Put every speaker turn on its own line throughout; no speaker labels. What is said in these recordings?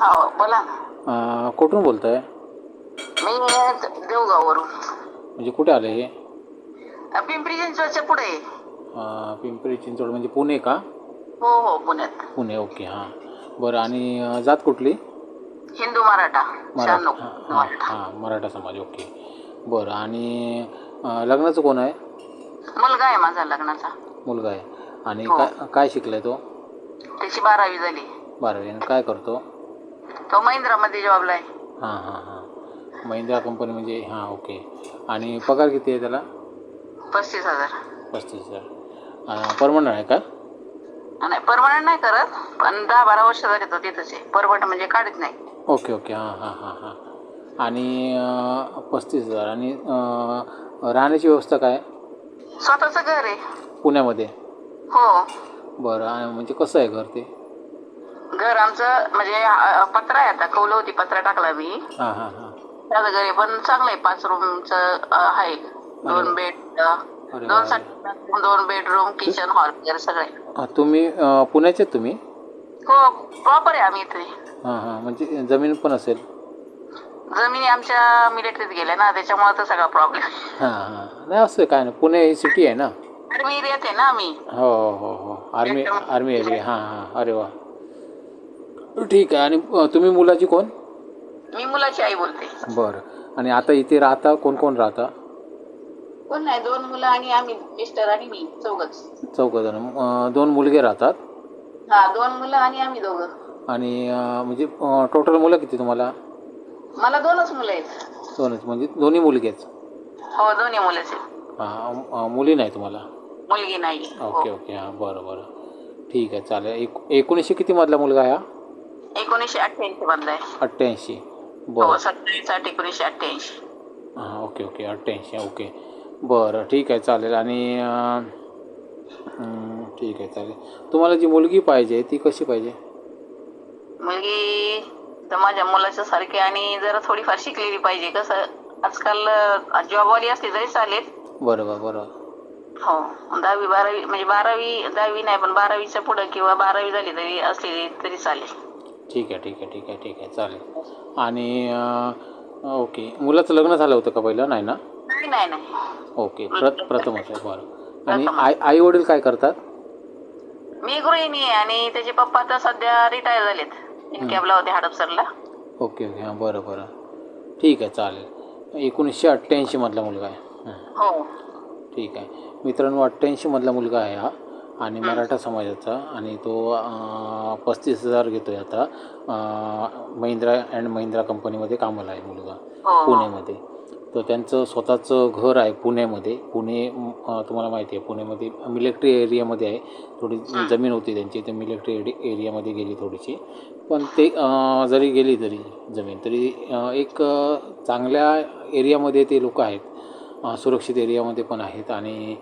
हो बोला ना.
अं, कुठून बोलताय?
मी देवगाववरून.
म्हणजे कुठे आलं हे?
पिंपरी चिंचवडच्या पुढे. आहे.
अं, पिंपरी चिंचवड म्हणजे पुणे का?
हो हो पुण्यात.
पुणे ओके हां. बरं आणि अं, जात कुठली?
हिंदू मराठा शहाण्णव
हां हां
मराठा.
हां मराठा समाज ओके. बरं आणि अं, लग्नाचं कोण आहे?
मुलगा आहे माझा लग्नाचा.
मुलगा आहे. आणि
हो.
काय काय शिकलाय तो?
त्याची बारावी झाली.
बारावी. आणि काय करतो?
तो महिंद्रामध्ये जॉबला आहे.
हां हां हां. महिंद्रा कंपनी म्हणजे हां ओके आणि पगार किती आहे त्याला?
पस्तीस हजार.
पस्तीस हजार. परमनंट आहे का?
नाही परमनंट नाही करत पण दहा बारा वर्ष झाले तो तिथंच आहे. परमनंट म्हणजे काढत नाही.
ओके ओके हां हां हां हां. आणि पस्तीस हजार. आणि राहण्याची व्यवस्था काय?
स्वतःचं घर आहे.
पुण्यामध्ये?
हो.
बरं आणि म्हणजे कसं आहे घर ते?
घर आमचं म्हणजे अं, पत्रा आहे आता कौल होती पत्रा टाकला मी.
हां हां हां.
त्याचं घर आहे पण चांगलं आहे पाच रूमचं आहे. दोन बेड
अरे
दोन. साठी दोन बेडरूम किचन हॉल वगैरे सगळे.
हां, तुम्ही अं, पुण्याचे आहेत तुम्ही?
हो प्रॉपर आहे आम्ही इथे.
हां हां म्हणजे जमीन पण असेल?
जमिनी आमच्या मिलिटरीत गेल्या ना त्याच्यामुळे तर सगळा प्रॉब्लेम
हां हां. नाही असं काय ना पुणे ही सिटी आहे ना?
आर्मी एरियात आहे ना आम्ही.
हो हो हो. आर्मी आर्मी एरिया हां हां. अरे वा. ठीक आहे. आणि अं, तुम्ही मुलाची कोण?
मी मुलाची आई बोलते.
बरं. आणि आता इथे राहता? कोण कोण राहता?
कोण नाही. दोन मुलं आणि आम्ही. मिस्टर आणि मी. चौघच.
चौघजण अं, दोन मुलगे राहतात?
हा दोन मुलं आणि आम्ही दोघं.
आणि अं, म्हणजे टोटल मुलं किती तुम्हाला?
मला दोनच मुलं आहेत.
दोनच. म्हणजे दोन्ही मुलगेच?
हो दोन्ही मुलंच आहेत.
हां अं, मुली नाही तुम्हाला?
मुलगी नाही. हो.
Okay okay. हां बरं बरं. ठीक आहे चालेल. एक एकोणीसशे कितीमधला मुलगा आहे हा?
एकोणीसशे अठ्ठ्याऐंशी मधला आहे.
अठ्ठ्याऐंशी.
हो
बरं.
सत्तावीस आठ एकोणीसशे अठ्ठ्याऐंशी.
हां ओके ओके अठ्ठ्याऐंशी ओके. बरं ठीक आहे चालेल. आणि अं, ठीक आहे चालेल. तुम्हाला जी मुलगी पाहिजे ती कशी पाहिजे?
मुलगी तर माझ्या मुलाच्या सारखी आणि जरा थोडीफार शिकलेली पाहिजे. कसं आजकाल जॉबवाली असली तरी चालेल.
बरं बरं बरं.
हो दहावी बारावी म्हणजे बारावी दहावी नाही पण बारावीच्या पुढं किंवा बारावी झाली तरी असली तरी चालेल.
ठीक आहे ठीक आहे ठीक आहे ठीक आहे. चालेल. आणि अं, ओके. मुलाचं लग्न झालं होतं का पहिलं? नाही ना?
नाही नाही नाही.
ओके. प्र प्रथमच आहे. बरं. आणि आई आई वडील काय करतात?
मी गृहिणी आहे आणि त्याचे पप्पा तर सध्या रिटायर झालेत. इनकॅबला होते हडपसरला
ओके ओके. हां बरं बरं. ठीक आहे चालेल. एकोणीसशे अठ्ठ्याऐंशीमधला मुलगा आहे. हं.
हो.
ठीक आहे. मित्रांनो अठ्ठ्याऐंशीमधला मुलगा आहे हा. आणि मराठा समाजाचा आणि तो पस्तीस हजार घेतो आहे आता महिंद्रा अँड महिंद्रा कंपनीमध्ये कामाला आहे मुलगा
हो.
पुण्यामध्ये तर त्यांचं स्वतःचं घर आहे पुण्यामध्ये पुणे तुम्हाला माहिती आहे पुण्यामध्ये मिलिटरी एरियामध्ये आहे. थोडी जमीन होती त्यांची ते मिलिटरी एरि एरियामध्ये गेली थोडीशी. पण ते जरी गेली तरी जमीन तरी एक चांगल्या एरियामध्ये ते लोक आहेत. सुरक्षित एरियामध्ये पण आहेत आणि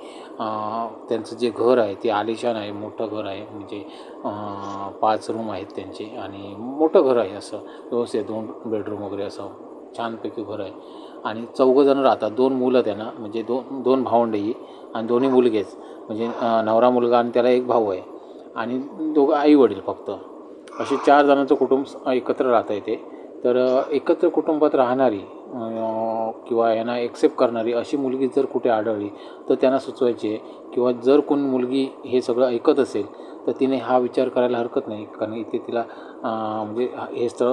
त्यांचं जे घर आहे ते आलिशान आहे मोठं घर आहे. म्हणजे पाच रूम आहेत त्यांचे आणि मोठं घर आहे असं व्यवस्थित दोन बेडरूम वगैरे असं छानपैकी घर आहे. आणि चौघंजणं राहतात. दोन मुलं त्यांना म्हणजे दोन दोन भावंडेही आणि दोन्ही मुलगेच. म्हणजे नवरा मुलगा आणि त्याला एक भाऊ आहे. आणि दोघं आई वडील फक्त. असे चार जणांचं कुटुंब एकत्र राहता येते तर एकत्र कुटुंबात राहणारी किंवा यांना एक्सेप्ट करणारी अशी मुलगी जर कुठे आढळली तर त्यांना सुचवायचे किंवा जर कोण मुलगी हे सगळं ऐकत असेल तर तिने हा विचार करायला हरकत नाही. कारण इथे तिला म्हणजे हे स्थळ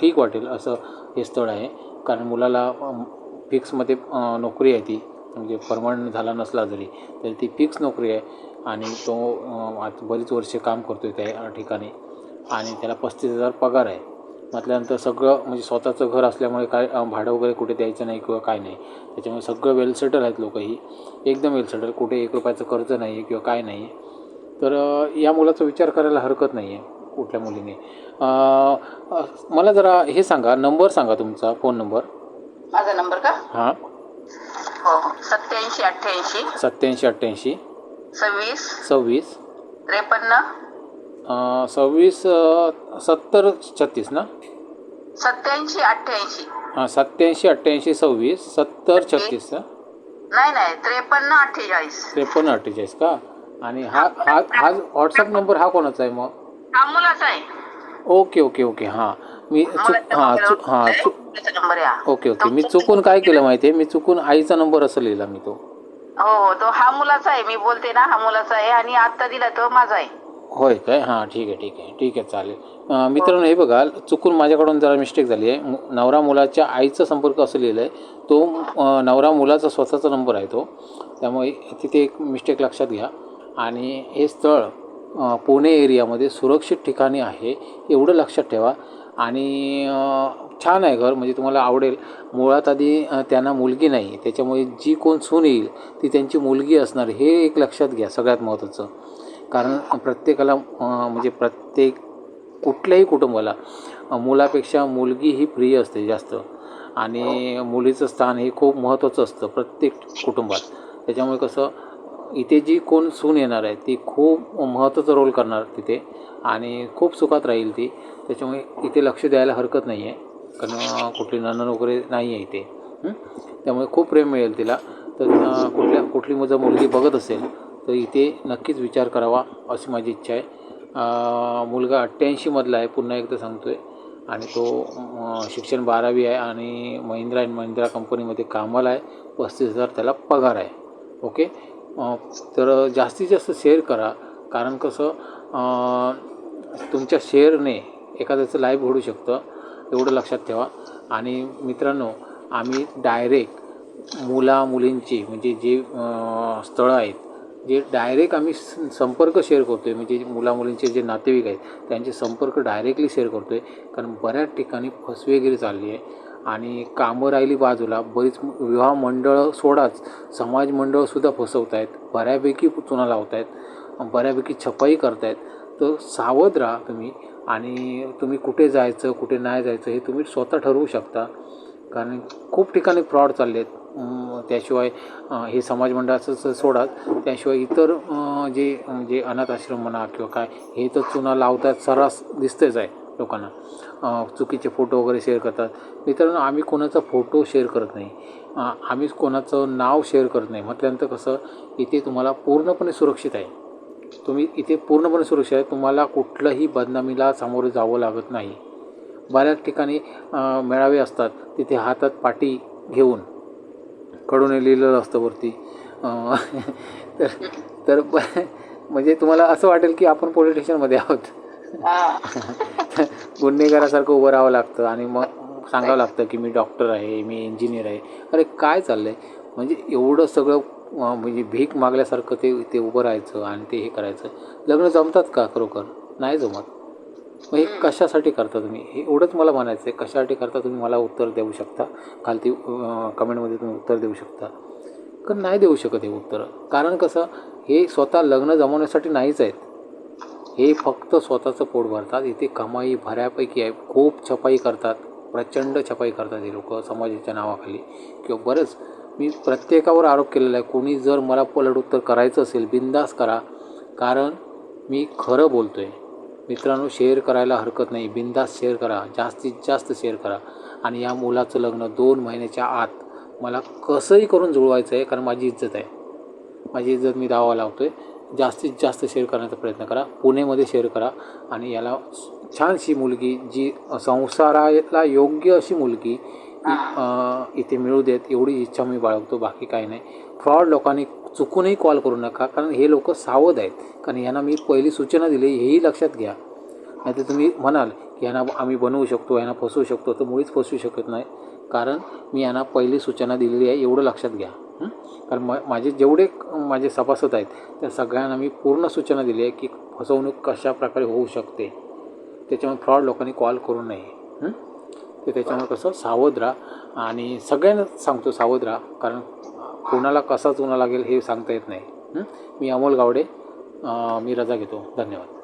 ठीक वाटेल असं हे स्थळ आहे. कारण मुलाला फिक्समध्ये नोकरी आहे ती. म्हणजे परमनंट झाला नसला जरी तरी ती फिक्स नोकरी आहे. आणि तो आज बरीच वर्षे काम करतो आहे त्या ठिकाणी. आणि त्याला पस्तीस हजार पगार आहे. म्हटल्यानंतर सगळं म्हणजे स्वतःचं घर असल्यामुळे काय भाडं वगैरे कुठे द्यायचं नाही किंवा काय नाही. त्याच्यामुळे सगळं वेल सेटल आहेत लोकं ही. एकदम वेल सेटल कुठे एक रुपयाचं कर्ज नाही आहे किंवा काय नाही तर या मुलाचा विचार करायला हरकत नाही आहे कुठल्या मुलीने. मला जरा हे सांगा नंबर सांगा तुमचा फोन नंबर.
माझा नंबर का?
हां.
हो हो. सत्याऐंशी अठ्ठ्याऐंशी.
सत्याऐंशी अठ्ठ्याऐंशी.
सव्वीस.
सव्वीस.
त्रेपन्न.
सव्वीस सत्तर छत्तीस ना?
सत्याऐंशी अठ्ठ्याऐंशी.
हां सत्याऐंशी अठ्ठ्याऐंशी सव्वीस सत्तर छत्तीस ना?
नाही नाही त्रेपन्न अठ्ठेचाळीस.
त्रेपन्न अठ्ठेचाळीस का? आणि हा हा हा व्हॉट्सअप नंबर हा कोणाचा आहे मग?
हा मुलाचा आहे.
ओके ओके ओके हां. मी चुक हां चुक हां चुक
मुलाचा नंबर आहे हा.
ओके. ओके मी चुकून काय केलं माहिती आहे? मी चुकून आईचा नंबर असं लिहिला मी तो.
हो हो तो हा मुलाचा आहे. मी बोलते ना हा मुलाचा आहे आणि आता दिला तो माझा आहे.
होय काय? हां ठीक आहे ठीक आहे. ठीक आहे चालेल. मित्रांनो हे बघा चुकून माझ्याकडून जरा मिस्टेक झाली आहे. मु- नवरा मुलाच्या आईचा संपर्क असं लिहिलं आहे तो नवरा मुलाचा स्वतःचा नंबर आहे तो. त्यामुळे तिथे एक मिस्टेक लक्षात घ्या. आणि हे स्थळ पुणे एरियामध्ये सुरक्षित ठिकाणी आहे एवढं लक्षात ठेवा. आणि छान आहे घर म्हणजे तुम्हाला आवडेल. मुळात आधी त्यांना मुलगी नाही त्याच्यामुळे जी कोण सून येईल ती त्यांची मुलगी असणार हे एक लक्षात घ्या सगळ्यात महत्त्वाचं कारण प्रत्येकाला म्हणजे प्रत्येक कुठल्याही कुटुंबाला मुलापेक्षा मुलगी ही प्रिय असते जास्त. आणि मुलीचं स्थान हे खूप महत्त्वाचं असतं प्रत्येक कुटुंबात. त्याच्यामुळे कसं इथे जी कोण सून येणार आहे ती खूप महत्त्वाचा रोल करणार तिथे आणि खूप सुखात राहील ती. त्याच्यामुळे इथे लक्ष द्यायला हरकत नाही आहे कारण कुठली नणन वगैरे नाही आहे इथे त्यामुळे खूप प्रेम मिळेल तिला. तर कुठल्या कुठली माझं मुलगी बघत असेल तर इथे नक्कीच विचार करावा अशी माझी इच्छा आहे. मुलगा अठ्ठ्याऐंशीमधला आहे पुन्हा एकदा सांगतो आहे आणि तो शिक्षण बारावी आहे आणि महिंद्रा अँड महिंद्रा कंपनीमध्ये कामाला आहे. पस्तीस हजार त्याला पगार आहे. ओके? तर जास्तीत जास्त शेअर करा. कारण कसं तुमच्या शेअरने एखाद्याचं लाईफ घडू शकतं. एवढं लक्षात ठेवा. आणि मित्रांनो आम्ही डायरेक्ट मुला मुलींची म्हणजे जे स्थळं आहेत जे डायरेक्ट आम्ही स- संपर्क शेअर करतो आहे म्हणजे मुलामुलींचे जे नातेवाईक आहेत त्यांचे संपर्क डायरेक्टली शेअर करतो आहे कारण बऱ्याच ठिकाणी फसवेगिरी चालली आहे. आणि कामं राहिली बाजूला बरीच विवाह मंडळं सोडाच समाज मंडळंसुद्धा फसवत आहेत बऱ्यापैकी चुना लावत आहेत बऱ्यापैकी छपाई करत आहेत तर सावध राहा तुम्ही. आणि तुम्ही कुठे जायचं कुठे नाही जायचं हे तुम्ही स्वतः ठरवू शकता. कारण खूप ठिकाणी फ्रॉड चालले आहेत त्याशिवाय हे समाज मंडळाचं स- सोडा. त्याशिवाय इतर जे जे अनाथ आश्रम म्हणा किंवा काय हे तर चुना लावतात सर्रास दिसतेच आहे लोकांना. चुकीचे फोटो वगैरे शेअर करतात. मित्रांनो आम्ही कोणाचा फोटो शेअर करत नाही. आम्हीच कोणाचं नाव शेअर करत नाही. म्हटल्यानंतर कसं इथे तुम्हाला पूर्णपणे सुरक्षित आहे. तुम्ही इथे पूर्णपणे सुरक्षित आहे. तुम्हाला कुठलंही बदनामीला सामोरं जावं लागत नाही. बऱ्याच ठिकाणी मेळावे असतात. तिथे हातात पाटी घेऊन कडून लिहिलेलं असतं वरती. तर तर म्हणजे तुम्हाला असं वाटेल की आपण पोलीस स्टेशनमध्ये आहोत. गुन्हेगारासारखं उभं राहावं लागतं आणि मग सांगावं लागतं की मी डॉक्टर आहे मी इंजिनियर आहे. अरे काय चाललं आहे म्हणजे एवढं सगळं म्हणजे भीक मागल्यासारखं ते ते उभं राहायचं आणि ते हे करायचं. लग्न जमतात का खरोखर? नाही जमत. मग हे कशासाठी करता तुम्ही? हे एवढंच मला म्हणायचं आहे. कशासाठी करता तुम्ही? मला उत्तर देऊ शकता. खालती कमेंटमध्ये तुम्ही उत्तर देऊ शकता. कारण नाही देऊ शकत हे उत्तर. कारण कसं? हे स्वतः लग्न जमवण्यासाठी नाहीच आहेत. हे फक्त स्वतःचं पोट भरतात. इथे कमाई बऱ्यापैकी आहे. खूप छपाई करतात. प्रचंड छपाई करतात हे लोक समाजाच्या नावाखाली. किंवा बरंच. मी प्रत्येकावर आरोप केलेला आहे. कोणी जर मला पलट उत्तर करायचं असेल बिंदास करा. कारण मी खरं बोलतो आहे मित्रांनो शेअर करायला हरकत नाही. बिंदास शेअर करा. जास्तीत जास्त शेअर करा. आणि या मुलाचं लग्न दोन महिन्याच्या आत मला कसंही करून जुळवायचं आहे कारण माझी इज्जत आहे. माझी इज्जत मी दावा लावतो आहे जास्तीत जास्त शेअर करण्याचा प्रयत्न करा. पुणेमध्ये शेअर करा. आणि याला छानशी मुलगी जी संसाराला योग्य अशी मुलगी इथे मिळू देत एवढी इच्छा मी बाळगतो. बाकी काही नाही. फ्रॉड लोकांनी चुकूनही कॉल करू नका कारण हे लोक सावध आहेत. कारण यांना मी पहिली सूचना दिली हेही लक्षात घ्या. नाहीतर तुम्ही म्हणाल की यांना आम्ही बनवू शकतो यांना फसवू शकतो तर मुळीच फसवू शकत नाही. कारण मी यांना पहिली सूचना दिलेली आहे एवढं लक्षात घ्या. कारण मा माझे जेवढे माझे सभासद आहेत त्या सगळ्यांना मी पूर्ण सूचना दिली आहे की फसवणूक कशा प्रकारे होऊ शकते. त्याच्यामुळे फ्रॉड लोकांनी कॉल करू नये. ते त्याच्यामुळं त्याच्यामुळे कसं सावध राहा. आणि सगळ्यांना सांगतो सावध राहा. कारण कोणाला कसा चुना लागेल हे सांगता येत नाही. मी अमोल गावडे मी रजा घेतो. धन्यवाद.